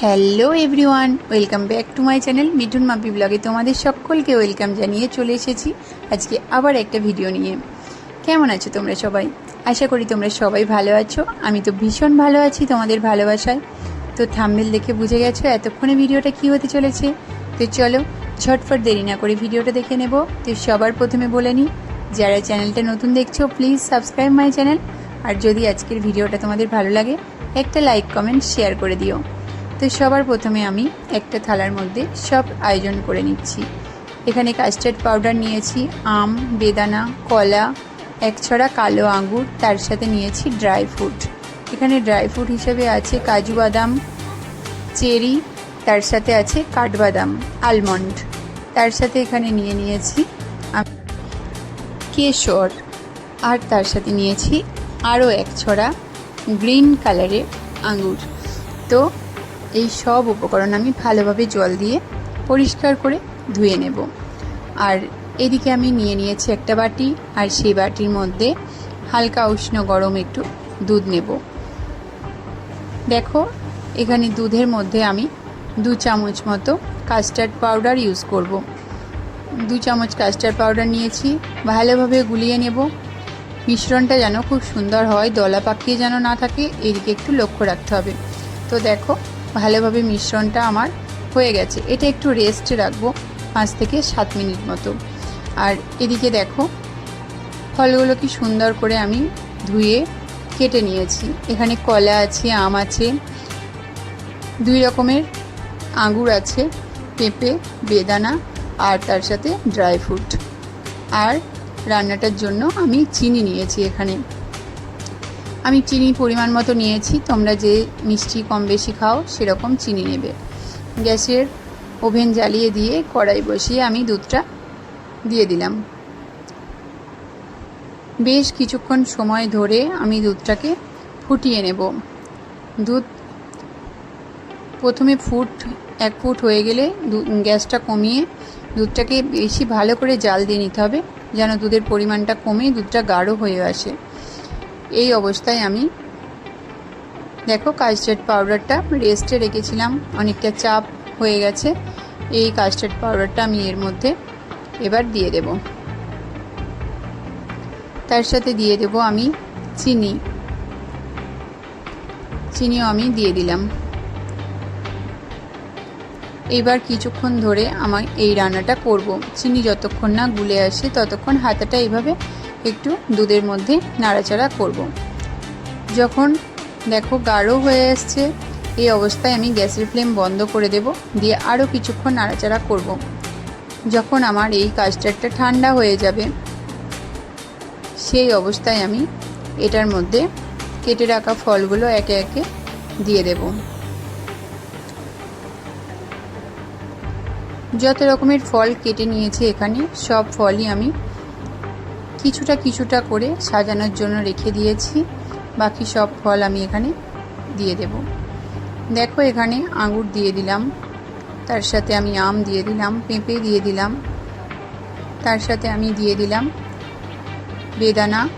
Hello everyone, welcome back to my channel Mithun Mapi ব্লগে তোমাদের সকলকে ওয়েলকাম জানিয়ে চলে এসেছি আজকে আবার একটা ভিডিও নিয়ে। কেমন আছো তোমরা সবাই? আশা করি তোমরা সবাই ভালো আছো। আমি তো ভীষণ ভালো আছি তোমাদের ভালোবাসায়। তো থাম্বেল দেখে বুঝে গেছো এতক্ষণে ভিডিওটা কি হতে চলেছে? তো চলো ঝটফট দেরি না করে ভিডিওটা দেখে নেব। তো সবার প্রথমে বলে নিই, যারা চ্যানেলটা নতুন দেখছ প্লিজ সাবস্ক্রাইব মাই চ্যানেল আর যদি আজকের ভিডিওটা তোমাদের ভালো লাগে, একটা লাইক কমেন্ট শেয়ার করে দিও। তো সবার প্রথমে আমি একটা থালার মধ্যে সব আয়োজন করে নিচ্ছি। এখানে কাস্টার্ড পাউডার নিয়েছি, আম, বেদানা, কলা, এক ছড়া কালো আঙ্গুর, তার সাথে নিয়েছি ড্রাই ফ্রুট এখানে ড্রাই ফ্রুট হিসেবে আছে কাজু বাদাম, চেরি, তার সাথে আছে কাঠবাদাম আলমন্ড তার সাথে এখানে নিয়ে নিয়েছি কেশর। আর তার সাথে নিয়েছি আরও এক ছড়া গ্রিন কালারের আঙ্গুর। তো এই সব উপকরণ আমি ভালোভাবে জল দিয়ে পরিষ্কার করে ধুয়ে নেব। আর এদিকে আমি নিয়ে নিয়েছি একটা বাটি, আর সেই বাটির মধ্যে হালকা উষ্ণ গরম একটু দুধ নেব। দেখো, এখানে দুধের মধ্যে আমি দু চামচ মতো কাস্টার্ড পাউডার ইউজ করব। দু চামচ কাস্টার্ড পাউডার নিয়েছি, ভালোভাবে গুলিয়ে নেব। মিশ্রণটা যেন খুব সুন্দর হয়, দলা পাকিয়ে যেন না থাকে, এদিকে একটু লক্ষ্য রাখতে হবে। তো দেখো ভালোভাবে মিশ্রণটা আমার হয়ে গেছে। এটা একটু রেস্টে রাখব পাঁচ থেকে সাত মিনিট মতো। আর এদিকে দেখো, ফলগুলো কি সুন্দর করে আমি ধুয়ে কেটে নিয়েছি। এখানে কলা আছে, আম আছে, দুই রকমের আঙুর আছে, পেঁপে, বেদানা আর তার সাথে ড্রাই ফ্রুট আর রান্নাটার জন্য আমি চিনি নিয়েছি এখানে। আমি চিনি পরিমাণ মতো নিয়েছি, তোমরা যে মিষ্টি কম বেশি খাও সেরকম চিনি নেবে। গ্যাসের ওভেন জ্বালিয়ে দিয়ে কড়াই বসিয়ে আমি দুধটা দিয়ে দিলাম। বেশ কিছুক্ষণ সময় ধরে আমি দুধটাকে ফুটিয়ে নেব। দুধ প্রথমে ফুট, এক ফুট হয়ে গেলে গ্যাসটা কমিয়ে দুধটাকে বেশি ভালো করে জাল দিয়ে নিতে হবে, যেন দুধের পরিমাণটা কমে দুধটা গাঢ় হয়ে আসে। এই অবস্থায় আমি। দেখো কাস্টার্ড পাউডারটা রেস্টে রেখেছিলাম। অনেকটা চাপ হয়ে গেছে। এই কাস্টার্ড পাউডারটা আমি এর মধ্যে এবার দিয়ে দেব। তার সাথে দিয়ে দেব আমি চিনি। চিনিও আমি দিয়ে দিলাম। এবার কিছুক্ষণ ধরে আমার এই রান্নাটা করব। চিনি যতক্ষণ না গুলে আসে, ততক্ষণ হাতাটা এইভাবে একটু দুধের মধ্যে নাড়াচাড়া করব। যখন দেখো গাঢ় হয়ে আসছে এই অবস্থায় আমি গ্যাসের ফ্লেম বন্ধ করে দেব, দিয়ে আরও কিছুক্ষণ নাড়াচাড়া করব। যখন আমার এই কাস্টার্ডটা ঠান্ডা হয়ে যাবে, সেই অবস্থায় আমি এটার মধ্যে কেটে রাখা ফলগুলো একে একে দিয়ে দেব যত রকমের ফল কেটে নিয়েছি এখানে, সব ফলই আমি কিছুটা কিছুটা করে সাজানোর জন্য রেখে দিয়েছি। বাকি সব ফল আমি এখানে দিয়ে দেব। দেখো এখানে আঙুর দিয়ে দিলাম। তার সাথে আমি আম দিয়ে দিলাম, পেঁপে দিয়ে দিলাম। তার সাথে আমি দিয়ে দিলাম বেদানা।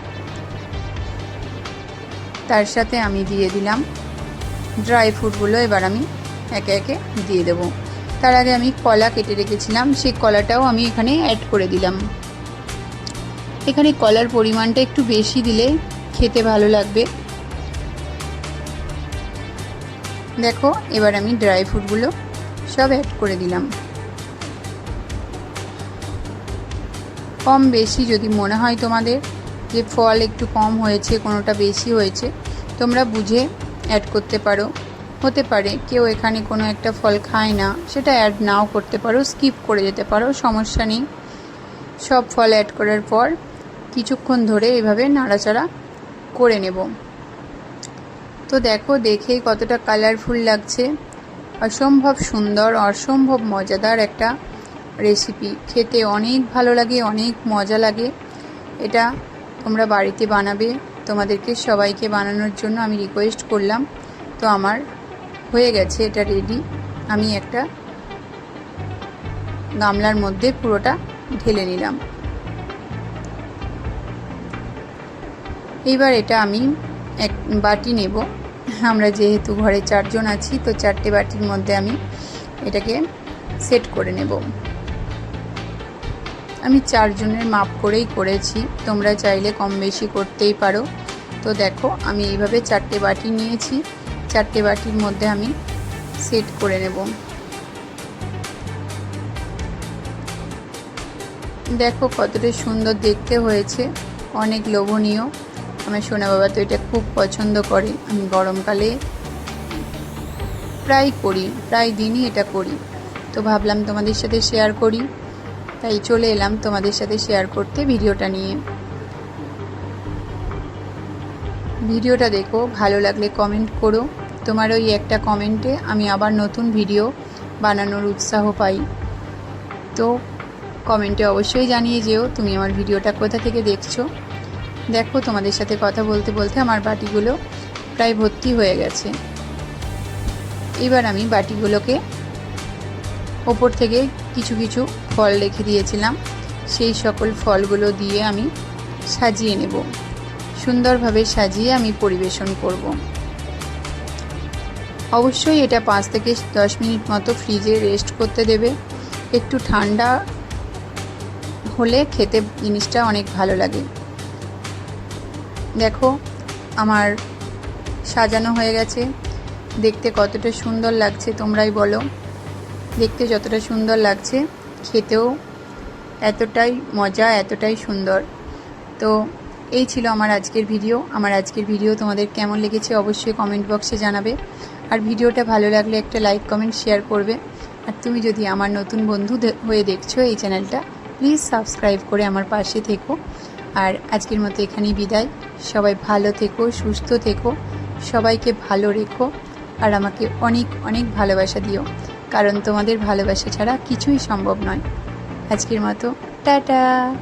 তার সাথে আমি দিয়ে দিলাম ড্রাই ফ্রুটগুলো এবার আমি একে একে দিয়ে দেব। তার আগে আমি কলা কেটে রেখেছিলাম, সেই কলাটাও আমি এখানে অ্যাড করে দিলাম। এখানে কলার পরিমাণটা একটু বেশি দিলে খেতে ভালো লাগবে। দেখো, এবার আমি ড্রাই ফ্রুটগুলো সব অ্যাড করে দিলাম। কম বেশি যদি মনে হয় তোমাদের যে ফল একটু কম হয়েছে, কোনোটা বেশি হয়েছে, তোমরা বুঝে অ্যাড করতে পারো। হতে পারে কেউ এখানে কোনো একটা ফল খায় না, সেটা অ্যাড নাও করতে পারো স্কিপ করে যেতে পারো, সমস্যা নেই। সব ফল অ্যাড করার পর কিছুক্ষণ ধরে এভাবে নাড়াচাড়া করে নেব। তো দেখো, দেখেই কতটা কালারফুল লাগছে। অসম্ভব সুন্দর, অসম্ভব মজাদার একটা রেসিপি খেতে অনেক ভালো লাগে, অনেক মজা লাগে। এটা তোমরা বাড়িতে বানাবে। তোমাদেরকে সবাইকে বানানোর জন্য আমি রিকোয়েস্ট করলাম। তো আমার হয়ে গেছে, এটা রেডি আমি একটা গামলার মধ্যে পুরোটা ঢেলে নিলাম। এইবার এটা আমি এক বাটি নেব। আমরা যেহেতু ঘরে চারজন আছি, তো চারটে বাটির মধ্যে আমি এটাকে সেট করে নেব। আমি চারজনের মাপ করেই করেছি, তোমরা চাইলে কম বেশি করতেই পারো। তো দেখো, আমি এইভাবে চারটে বাটি নিয়েছি, চারটে বাটির মধ্যে আমি সেট করে নেব। দেখো কতটা সুন্দর দেখতে হয়েছে, অনেক লোভনীয়। আমার সোনা বাবা তো এটা খুব পছন্দ করে। আমি গরমকালে প্রায় করি, প্রায় দিনই এটা করি। তো ভাবলাম তোমাদের সাথে শেয়ার করি। তাই চলে এলাম তোমাদের সাথে শেয়ার করতে ভিডিওটা নিয়ে। ভিডিওটা দেখো, ভালো লাগলে কমেন্ট করো। তোমার ওই একটা কমেন্টে আমি আবার নতুন ভিডিও বানানোর উৎসাহ পাই। তো কমেন্টে অবশ্যই জানিয়ে যেও, তুমি আমার ভিডিওটা কোথা থেকে দেখছ। দেখো, তোমাদের সাথে কথা বলতে বলতে আমার বাটিগুলো প্রায় ভর্তি হয়ে গেছে। এবার আমি বাটিগুলোকে ওপর থেকে কিছু কিছু ফল রেখে দিয়েছিলাম। সেই সকল ফলগুলো দিয়ে আমি সাজিয়ে নেব। সুন্দরভাবে সাজিয়ে আমি পরিবেশন করব। অবশ্যই এটা পাঁচ থেকে দশ মিনিট মতো ফ্রিজে রেস্ট করতে দেবে। একটু ঠান্ডা হলে খেতে জিনিসটা অনেক ভালো লাগে। দেখো, আমার সাজানো হয়ে গেছে। দেখতে কতটা সুন্দর লাগছে, তোমরাই বলো। দেখতে যতটা সুন্দর লাগছে, খেতেও এতটাই মজা, এতটাই সুন্দর। তো, এই ছিল আমার আজকের ভিডিও। আমার আজকের ভিডিও তোমাদের কেমন লেগেছে অবশ্যই কমেন্ট বক্সে জানাবে। আর ভিডিওটা ভালো লাগলে একটা লাইক কমেন্ট শেয়ার করবে। আর তুমি যদি আমার নতুন বন্ধু হয়ে দেখছ এই চ্যানেলটা প্লিজ সাবস্ক্রাইব করে আমার পাশে থেকো। আর আজকের মতো এখানেই বিদায়। সবাই ভালো থেকো, সুস্থ থেকো, সবাইকে ভালো রেখো আর আমাকে অনেক অনেক ভালোবাসা দিও। কারণ তোমাদের ভালোবাসা ছাড়া কিছুই সম্ভব নয়। আজকের মতো, টাটা!